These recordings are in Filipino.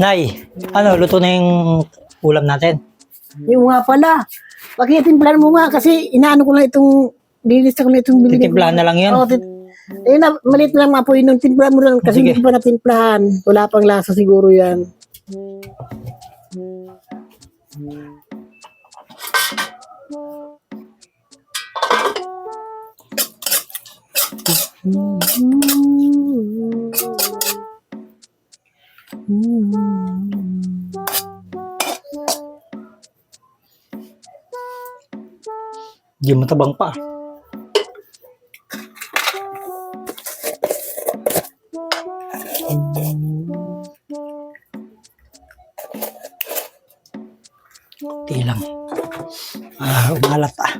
Nay, ano, luto na yung ulam natin. Yung nga pala. Pakitimplan mo nga kasi inaano ko lang itong Lilista ko na itong bilhin. Titimplahan na lang yun. Oo, tit- eh, na, maliit lang mga po yun. Timplahan mo lang kasi Sige. hindi pa natimplahan. Wala pang lasa siguro yan. Di matabang pa. Di lang. Ah, umalat ah.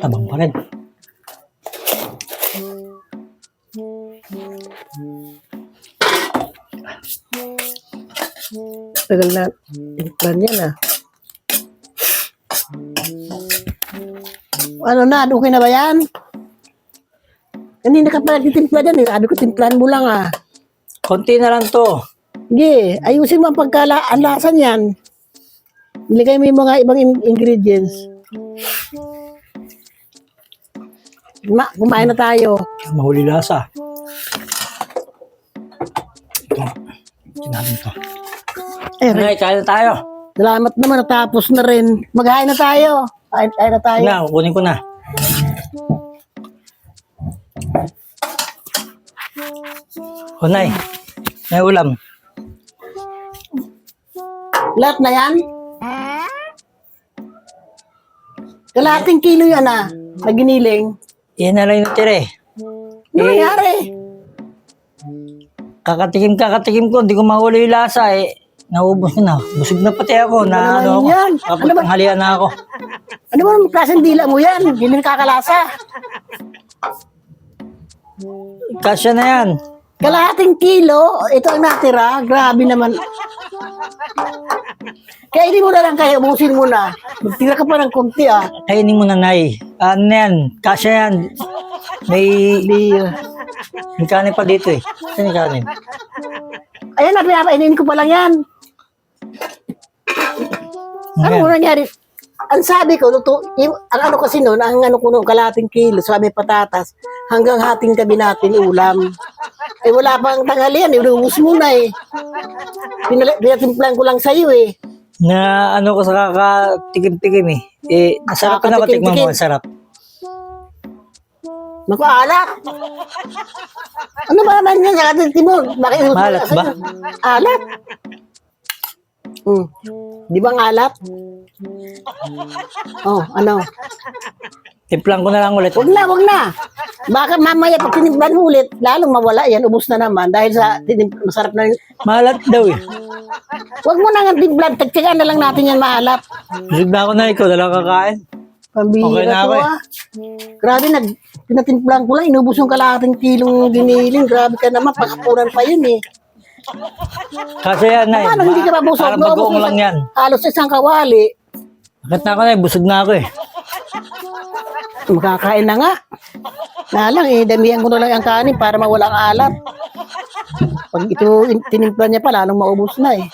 Tabang pa rin. Tagal na. Timplan yan ah. Ano na? Okay na ba yan? Kanina ka pa nagtitimpla dyan eh. Sabi ko, timplan mo lang ah. Konti na lang to. Sige, ayusin mo ang pagkala, ang lasa niyan. Ilagay mo yung mga ibang in- ingredients. Ma, kumain na tayo. Mahuli lasa. Ito. Sinabi ito. Eh, Nay, kain na tayo. salamat naman, natapos na rin. Maghain na tayo. Kain, kain na tayo. Na, kukunin ko na. O, Nay. Nay, ulam. Lahat na yan? Kalahating kilo yan ah, na giniling. Yan na lang yung tira eh. Ano nangyari? Kakatikim, kakatikim ko. Hindi ko mahuli yung lasa eh. Naubos na. Busog na pati ako. Na, naman ano ako. yan? Kapag Ano ba? na ako. Ano ba naman klaseng dila mo yan? Hindi na kakalasa. Kasya na yan. Kalahating kilo, ito ang natira. Grabe naman. Kaya hindi mo na lang kaya, ubusin mo na. Magtira ka pa ng konti ah. Kainin mo na, Nay. Ano yan? Kasya yan. May, Hindi. may kanin pa dito eh. Saan yung kanin? Ayan na, pinapainin ko pa lang yan. Ano mo nangyari? Ang sabi ko, luto, yung, ang ano kasi noon, ang ano ko noon, kalating kilo, sabi patatas, hanggang hating gabi natin ulam. Eh wala pang tanghalian, eh, ubus mo na eh. Pinala- Pinatimplan ko lang sa'yo eh. Na ano ko sa kakatikim-tikim eh. Eh, masarap ka na patikman mo. Masarap. Naku! Ano ba naman yan? Nakatitim mo. Bakit mo Maalat ba? Alat? Hmm. Di ba ang alat? Oh, ano? Timplang ko na lang ulit. Huwag na, huwag na. Baka mamaya pag tinimplan mo ulit, lalong mawala yan, ubus na naman dahil sa tinim, masarap na yun. Malat daw eh. Huwag mo na nga timplan, tagtsagaan na lang natin yan mahalap. Busog na ako na ikaw. Dala kakain. Pambihira Okay na to ako eh. ah. Grabe, nag, pinatimplan ko lang, inubos yung kalahating kilong giniling. Grabe ka naman, pakapunan pa yun eh. Kasi yan na eh. Paano hindi ka pa busog? Parang Naubos bagoong mo lang yan. Halos isang kawali. Bakit na ako na eh. Busog na ako eh. Makakain na nga. Na lang eh, damihan ko na lang ang kanin para mawala ang alat. Pag ito in- tinimplan niya pa, lalong maubos na eh.